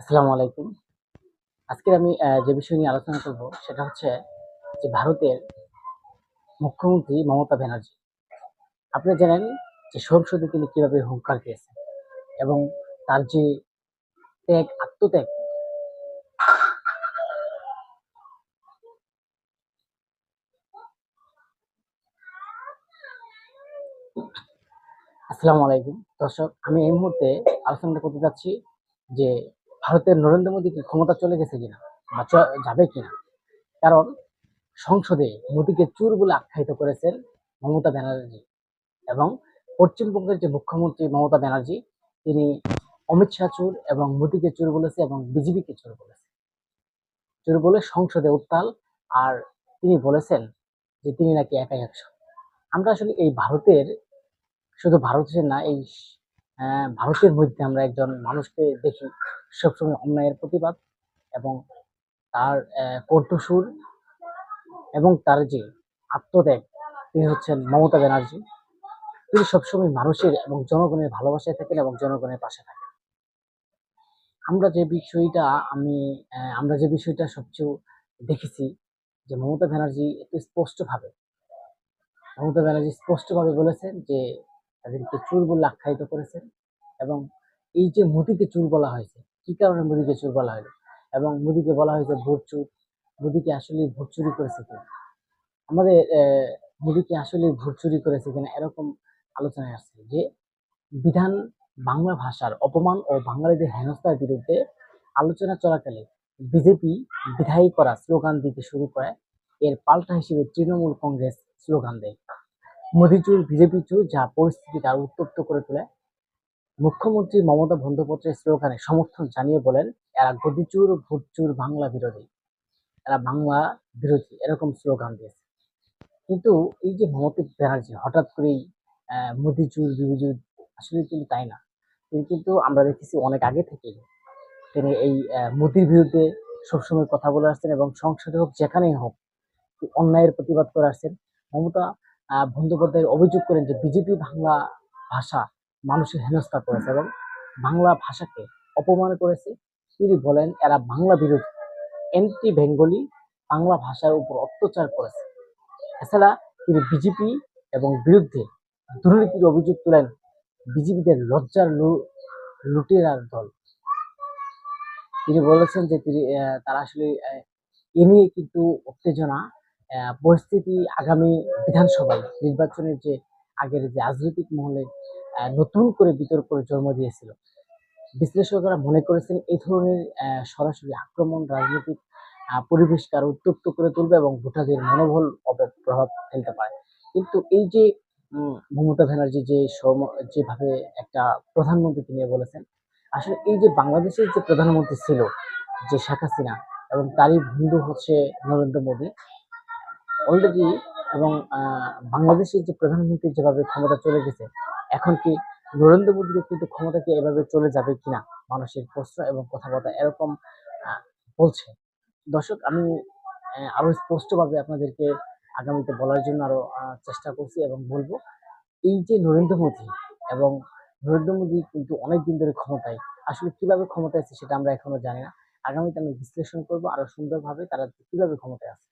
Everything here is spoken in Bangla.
আসসালামু আলাইকুম। আজকে আমি যে বিষয় নিয়ে আলোচনা করব সেটা হচ্ছে যে ভারতের মুখ্যমন্ত্রী মমতা ব্যানার্জি। আপনি জানেন যে সংসদে তিনি কীভাবে হুঙ্কার দিয়েছেন এবং তার যে ত্যাগ, আত্মত্যাগ আসসালামু আলাইকুম। দর্শক, আমি এই মুহূর্তে আলোচনাটা করতে যাচ্ছি যে ভারতের নরেন্দ্র মোদী কি ক্ষমতা চলে গেছে কিনা বা যাবে কিনা? কারণ সংসদে মোদীকে চুর বলে আখ্যায়িত করেছেন মমতা ব্যানার্জি এবং পশ্চিমবঙ্গের যে মুখ্যমন্ত্রী মমতা ব্যানার্জি, তিনি অমিত শাহ চুর এবং মোদীকে চুর বলেছে এবং বিজেপিকে চুর বলেছে। চুর বলে সংসদে উত্তাল আর তিনি বলেছেন যে তিনি নাকি একাই একশো আমরা আসলে এই ভারতের, শুধু ভারতের না, এই ভারতের মধ্যে আমরা একজন মানুষকে দেখি সবসময় অন্যায়ের প্রতিবাদ এবং তার আহ, কণ্ঠস্বর এবং তার যে আত্মত্যাগ তিনি হচ্ছেন মমতা ব্যানার্জি। তিনি সবসময় মানুষের এবং জনগণের ভালোবাসায় থাকেন এবং জনগণের পাশে থাকেন। আমরা যে বিষয়টা আমি আমরা যে বিষয়টা সবচেয়ে দেখেছি যে মমতা ব্যানার্জি একটু স্পষ্টভাবে মমতা ব্যানার্জি স্পষ্টভাবে বলেছেন যে তাদেরকে চুর বলে আখ্যায়িত করেছেন এবং এই যে মোদিকে চুর বলা হয়েছে, কি কারণে মোদিকে চুর বলা হলো? এবং মোদিকে বলা হয়েছে ভোট চুর মোদিকে আসলে ভোট চুরি করেছে কিনা আমাদের মোদিকে আসলে ভোট চুরি করেছে কিনা এরকম আলোচনায় আসছে যে বিধান বাংলা ভাষার অপমান ও বাঙালিদের হেনস্থার বিরুদ্ধে আলোচনা চলাকালে বিজেপি বিধায়ী করা স্লোগান দিতে শুরু করে, এর পাল্টা হিসেবে তৃণমূল কংগ্রেস স্লোগান দেয়। মোদি চুর বিজেপি চুর যা পরিস্থিতিকে আরও উত্তপ্ত করে তোলে। মুখ্যমন্ত্রী মমতা বন্দ্যোপাধ্যায়ের স্লোগানে সমর্থন জানিয়ে বলেন, এরা গদিচুর, ভোটচুর, বাংলা বিরোধী। এরা বাংলা বিরোধী, এরকম স্লোগান দিয়েছে। কিন্তু এই যে মমতা ব্যানার্জি, হঠাৎ করেই মোদিচুর বিবিচুর আসলে কিন্তু তাই না? তিনি কিন্তু আমরা দেখেছি অনেক আগে থেকেই তিনি এই মোদির বিরুদ্ধে সবসময় কথা বলে আসছেন এবং সংসদে হোক, যেখানেই হোক, অন্যায়ের প্রতিবাদ করে আসছেন। মমতা বন্দ্যোপাধ্যায় অভিযোগ করেন যে বিজেপি বাংলা ভাষা মানুষের হেনস্থা করেছে এবং বাংলা ভাষাকে অপমান করেছে। তিনি বলেন, এরা বাংলা বিরোধী। এন্টি বেঙ্গলি বাংলা ভাষার উপর অত্যাচার করেছে। এছাড়া তিনি বিজেপি এবং বিরুদ্ধে দুর্নীতির অভিযোগ তোলেন বিজেপিদের লজ্জার লুটেরার দল। তিনি বলেছেন যে তিনি তারা আসলে এ নিয়ে কিন্তু উত্তেজনা পরিস্থিতি আগামী বিধানসভায়, নির্বাচনের যে আগের যে রাজনৈতিক মহলে নতুন করে বিতর্কের জন্ম দিয়েছিল। বিশ্লেষকরা মনে করেছেন এই ধরনের সরাসরি আক্রমণ রাজনৈতিক পরিবেশকে আরও উত্তপ্ত করে তুলবে এবং ভোটারদের মনোবল প্রভাব ফেলতে পারে। কিন্তু এই যে মমতা ব্যানার্জি যে যেভাবে একটা প্রধানমন্ত্রীকে নিয়ে বলেছেন, আসলে এই যে বাংলাদেশের যে প্রধানমন্ত্রী ছিল, যে শেখ হাসিনা এবং তারই বন্ধু হচ্ছে নরেন্দ্র মোদী অলরেডি এবং বাংলাদেশের যে প্রধানমন্ত্রী যেভাবে ক্ষমতা চলে গেছে এখন কি নরেন্দ্র মোদীর কিন্তু ক্ষমতা কি এভাবে চলে যাবে কিনা মানুষের প্রশ্ন এবং কথাবার্তা এরকম বলছে। দর্শক আমি আহ, আরও স্পষ্টভাবে আপনাদেরকে আগামীতে বলার জন্য আরও আহ, চেষ্টা করছি এবং বলব এই যে নরেন্দ্র মোদী এবং নরেন্দ্র মোদী কিন্তু অনেক দিন ধরে ক্ষমতায় আসলে কীভাবে ক্ষমতায় আছে সেটা আমরা এখনও জানি না। আগামীতে আমি বিশ্লেষণ করব আরও সুন্দরভাবে তারা কীভাবে ক্ষমতায় আছে।